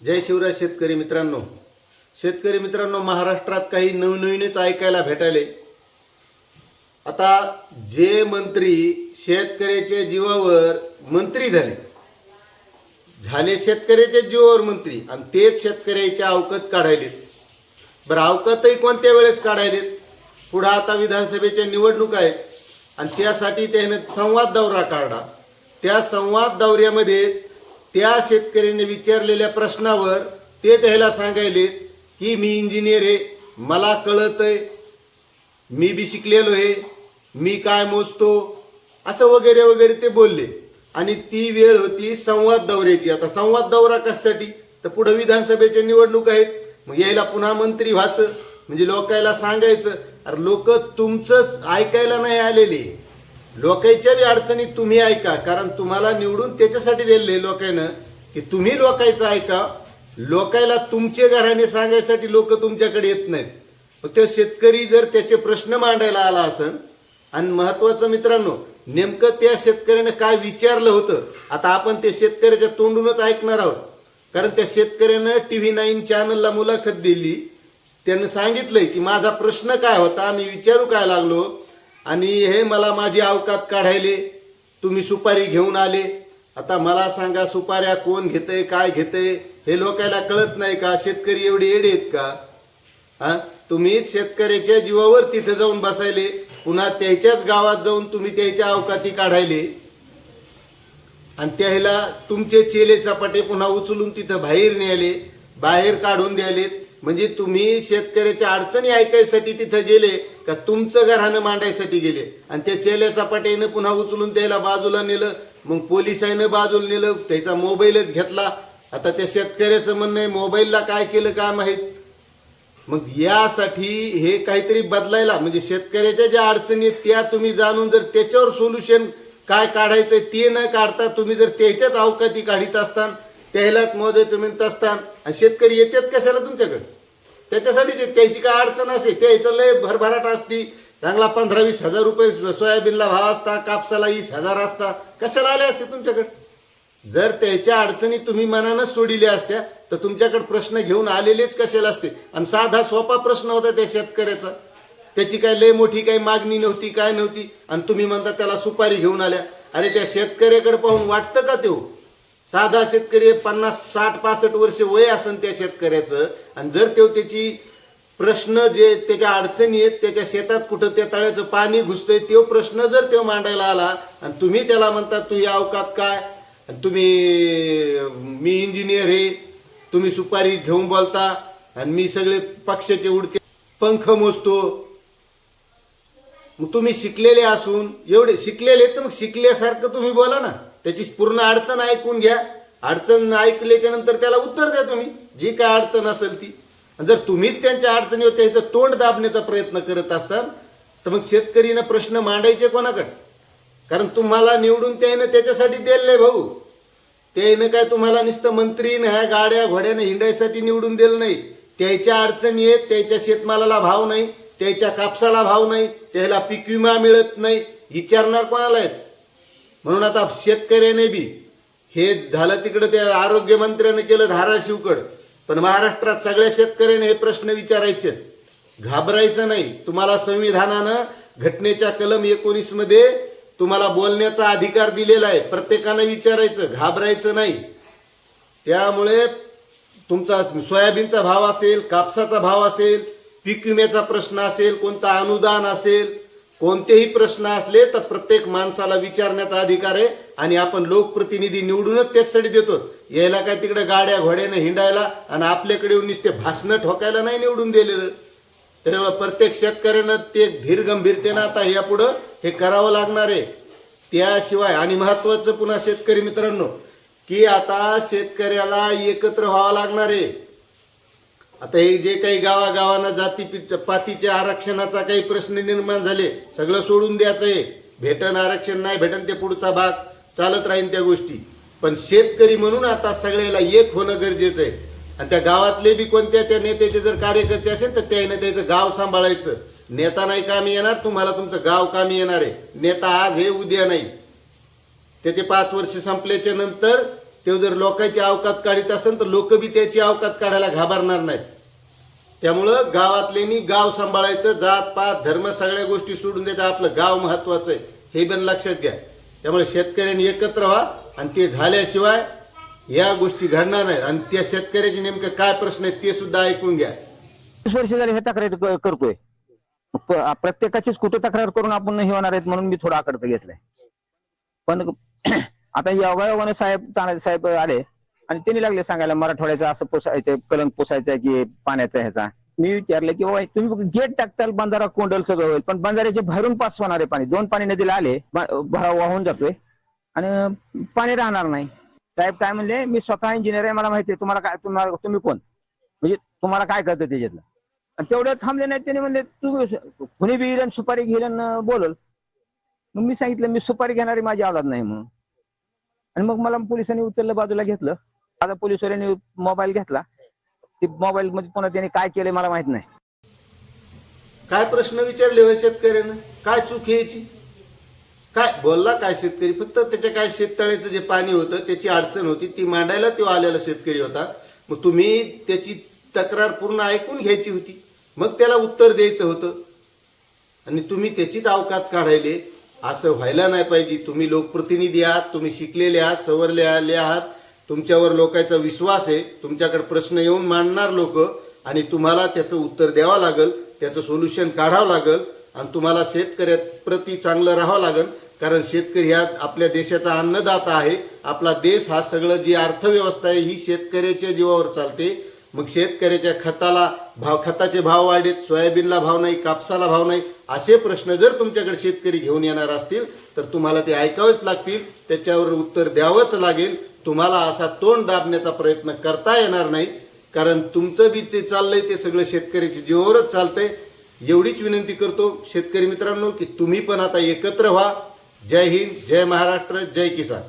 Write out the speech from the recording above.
जय शिवराज शेतकरी मित्रांनो. शेतकरी मित्रांनो महाराष्ट्रात काही नवनवीनच ऐकायला भेटायले. आता जे मंत्री शेतकऱ्याच्या जीवावर मंत्री झाले. झाले शेतकऱ्याच्या जीवावर मंत्री आणि तेच शेतकऱ्याच्या अवकत काढायलेत. बरं अवकातही कोणत्या वेळेस काढायलेत? पुढं आता विधानसभेच्या निवडणूक आहेत आणि त्यासाठी त्याने संवाद दौरा काढला त्या संवाद दौऱ्यामध्ये त्या शेतकऱ्याने विचारलेल्या प्रश्नावर ते त्याला सांगायले की मी इंजिनियर आहे मला कळत आहे मी बी शिकलेलो आहे मी काय मोजतो असं वगैरे वगैरे ते बोलले. आणि ती वेळ होती संवाद दौऱ्याची. आता संवाद दौरा कशासाठी? तर पुढे विधानसभेच्या निवडणूक आहेत. मग यायला पुन्हा मंत्री व्हायचं. म्हणजे लोकायला सांगायचं अरे लोक तुमचंच ऐकायला नाही आलेली. लोकांच्या बी अडचणीत तुम्ही ऐका कारण तुम्हाला निवडून त्याच्यासाठी दिले लोकांना की तुम्ही लोकांचं ऐका. लोकायला तुमचे घराने सांगायसाठी लोक तुमच्याकडे येत नाहीत. मग त्या शेतकरी जर त्याचे प्रश्न मांडायला आला असन आणि महत्वाचं मित्रांनो नेमकं त्या शेतकऱ्याने काय विचारलं होतं आता आपण ते शेतकऱ्याच्या तोंडूनच ऐकणार आहोत. कारण त्या शेतकऱ्यानं टी व्ही नाईन चॅनलला मुलाखत दिली. त्यानं सांगितलंय की माझा प्रश्न काय होता मी विचारू काय लागलो आणि हे मला माझी अवकात काढायले. तुम्ही सुपारी घेऊन आले. आता मला सांगा सुपाऱ्या कोण घेतय काय घेतय? हे लोकायला कळत नाही का? शेतकरी एवढे येडे आहेत का? हा? तुम्ही शेतकऱ्याच्या जीवावर तिथे जाऊन बसायले. पुन्हा त्याच्याच गावात जाऊन तुम्ही त्याच्या अवकाती काढायले. आणि त्याला तुमचे चेले चपाटे पुन्हा उचलून तिथं बाहेर न्यायले. बाहेर काढून द्यालेत म्हणजे तुम्ही शेतकऱ्याच्या अडचणी ऐकायसाठी तिथं गेले का तुमचं घरानं मांडायसाठी गेले? आणि त्या चेल्या चपाट्यानं पुन्हा उचलून त्याला बाजूला नेलं मग पोलिसानं बाजूला नेलं त्याचा मोबाईलच घेतला. आता त्या शेतकऱ्याचं म्हणणं आहे मोबाईलला काय केलं काय माहीत मग यासाठी हे काहीतरी बदलायला म्हणजे शेतकऱ्याच्या ज्या अडचणी आहेत त्या तुम्ही जाणून जर त्याच्यावर सोल्युशन काय काढायचंय ते न काढता तुम्ही जर त्याच्यात अवकाती काढीत असताना त्याला मोजायचं म्हणत असतात आणि शेतकरी येतात कशाला तुमच्याकडे? त्याच्यासाठी ते त्याची काय अडचण असे? त्याचं लय भरभराट असती. चांगला पंधरा वीस हजार रुपये सोयाबीनला भाव असता कापसाला वीस हजार असता. कशाला आले असते तुमच्याकडे? जर त्याच्या अडचणी तुम्ही मनानंच सोडिल्या असत्या तर तुमच्याकडे प्रश्न घेऊन आलेलेच कशाला असते? आणि साधा सोपा प्रश्न होता त्या शेतकऱ्याचा. त्याची काय लय मोठी काही मागणी नव्हती काय नव्हती? आणि तुम्ही म्हणता त्याला सुपारी घेऊन आल्या. अरे त्या शेतकऱ्याकडे पाहून वाटतं का ते? साधा शेतकरी पन्नास साठ पासष्ट वर्ष वय असन त्या शेतकऱ्याचं आणि जर तो त्याची प्रश्न जे त्याच्या अडचणी आहेत त्याच्या शेतात कुठं त्या तळ्याचं पाणी घुसतंय तो प्रश्न जर तो मांडायला आला आणि तुम्ही त्याला म्हणता तू या अवकात काय? आणि तुम्ही मी इंजिनियर आहे तुम्ही सुपारी घेऊन बोलता आणि मी सगळे पक्षाचे उडते पंख मोजतो. मग तुम्ही शिकलेले असून एवढे शिकलेले तर मग शिकल्यासारखं तुम्ही बोला ना. त्याची पूर्ण अडचण ऐकून घ्या. अडचण ऐकल्याच्या नंतर त्याला उत्तर द्या तुम्ही. जी काय अडचण असेल ती. जर तुम्हीच त्यांच्या अडचणीवर त्याचं तोंड दाबण्याचा प्रयत्न करत असाल तर मग शेतकरीनं प्रश्न मांडायचे कोणाकडे? कारण तुम्हाला निवडून त्यानं त्याच्यासाठी दिले भाऊ. त्यानं काय तुम्हाला नुसतं मंत्री ह्या गाड्या घोड्यानं हिंडायसाठी निवडून दिलं नाही. त्याच्या अडचणी आहेत त्याच्या शेतमालाला भाव नाही त्याच्या कापसाला भाव नाही त्याला पीक विमा मिळत नाही. विचारणार कोणाला आहेत? म्हणून आता शेतकऱ्याने बी हे झालं तिकडं त्या आरोग्यमंत्र्याने केलं धाराशिवकड. पण महाराष्ट्रात सगळ्या शेतकऱ्याने हे प्रश्न विचारायचे. घाबरायचं नाही. तुम्हाला संविधानानं घटनेच्या कलम एकोणीसमध्ये तुम्हाला बोलण्याचा अधिकार दिलेला आहे. प्रत्येकानं विचारायचं घाबरायचं नाही. त्यामुळे तुमचा सोयाबीनचा भाव असेल कापसाचा भाव असेल पीक विम्याचा प्रश्न असेल कोणता अनुदान असेल कोणतेही प्रश्न असले तर प्रत्येक माणसाला विचारण्याचा अधिकार आहे आणि आपण लोकप्रतिनिधी निवडूनच त्याचसाठी देतो. यायला काय तिकडे गाड्या घोड्यानं हिंडायला आणि आपल्याकडे येऊन नुसते भाषणं ठोकायला नाही निवडून दिलेलं. त्याच्यामुळे प्रत्येक शेतकऱ्यानं ते धीर गंभीरतेनं आता यापुढं हे करावं लागणार आहे. त्याशिवाय आणि महत्वाचं पुन्हा शेतकरी मित्रांनो की आता शेतकऱ्याला एकत्र व्हावं लागणार आहे. आता हे जे काही गावागावांना जाती पातीच्या आरक्षणाचा काही प्रश्न निर्माण झाले सगळं सोडून द्यायचं आहे भेटन आरक्षण नाही भेटन ते पुढचा भाग. चालत राहीन त्या गोष्टी. पण शेतकरी म्हणून आता सगळ्याला एक होणं गरजेचं आहे. आणि त्या गावातले बी कोणत्या त्या नेत्याचे जर कार्यकर्ते असेल तर त्याने त्याचं गाव सांभाळायचं. नेता नाही कामी येणार तुम्हाला तुमचं गाव कामी येणार आहे. नेता आज हे उद्या नाही. त्याचे पाच वर्ष संपल्याच्या नंतर ते जर लोकांची अवकात काढीत असेल तर लोक बी त्याची अवकात काढायला घाबरणार नाहीत. त्यामुळं गावातल्यानी गाव सांभाळायचं जात पात धर्म सगळ्या गोष्टी सोडून द्यायचं आपलं गाव महत्वाचं आहे हे पण लक्षात घ्या. त्यामुळे शेतकऱ्यांनी एकत्र व्हा आणि ते झाल्याशिवाय या गोष्टी घडणार नाहीत. आणि त्या शेतकऱ्याचे नेमकं काय प्रश्न आहेत ते सुद्धा ऐकून घ्या. वर्ष झाले हे तक्रार क- करतोय? प- प्रत्येकाचीच कुठे तक्रार करून आपण हे होणार आहेत म्हणून मी थोडा आकडत घेतलंय. पण आता योगायोगाने साहेब तानाजी साहेब आले आणि त्यांनी लागले सांगायला मराठवाड्याचं असं पोसायचं कलंक पोसायचं की पाण्याचा ह्याचा. मी विचारलं की बाबा तुम्ही गेट टाकताल बंधारा कोंडल सगळं होईल पण बंधाऱ्याचे भरून पास होणार आहे पाणी. दोन पाणी नदीला आले भराव वाहून जातोय आणि पाणी राहणार नाही. साहेब काय म्हणले मी स्वतः इंजिनियर आहे मला माहिती आहे तुम्हाला काय तुम्हाला तुम्ही कोण? म्हणजे तुम्हाला काय करतं त्याच्यातलं? आणि तेवढं थांबले नाही त्याने म्हणले तू कुणी बी येईल आणि सुपारी घेईल बोलल. मग मी सांगितलं मी सुपारी घेणारी माझी आवडत नाही म्हणून. आणि मग मला पोलिसांनी उचललं बाजूला घेतलं. आता पोलिसवाल्यांनी मोबाईल घेतला. ते मोबाईल मध्ये पुन्हा त्याने काय केलंय मला माहीत नाही. काय प्रश्न विचारले होय शेतकऱ्यानं? काय चूक यायची काय बोलला काय शेतकरी? फक्त त्याच्या काय शेततळ्याचं जे पाणी होतं त्याची अडचण होती ती मांडायला तो आलेला शेतकरी होता. मग तुम्ही त्याची तक्रार पूर्ण ऐकून घ्यायची होती. मग त्याला उत्तर द्यायचं होतं. आणि तुम्ही त्याचीच अवकात काढायले. असं व्हायला नाही पाहिजे. तुम्ही लोकप्रतिनिधी आहात तुम्ही शिकलेले आहात सवरले आले आहात. तुमच्यावर लोकांचा विश्वास आहे. तुमच्याकडे प्रश्न येऊन मांडणार लोक आणि तुम्हाला त्याचं उत्तर द्यावं लागल त्याचं सोल्युशन काढावं लागल आणि तुम्हाला शेतकऱ्याप्रती चांगलं राहावं लागल. कारण शेतकरी हा आपल्या देशाचा अन्नदाता आहे. आपला देश हा सगळं जी अर्थव्यवस्था आहे ही शेतकऱ्याच्या जीवावर चालते. मग शेतकऱ्याच्या खताला भाव खताचे भाव वाढेत सोयाबीनला भाव नाही कापसाला भाव नाही असे प्रश्न जर तुमच्याकडे शेतकरी घेऊन येणार असतील तर तुम्हाला ते ऐकावेच लागतील त्याच्यावर उत्तर द्यावंच लागेल. तुम्हाला असा तोंड दाबण्याचा प्रयत्न करता येणार नाही कारण तुमचं बी जे चाललंय ते सगळं शेतकऱ्याच्या जीवावरच चालतंय. एवढीच विनंती करतो शेतकरी मित्रांनो की तुम्ही पण आता एकत्र व्हा. जय हिंद जय महाराष्ट्र जय किसान.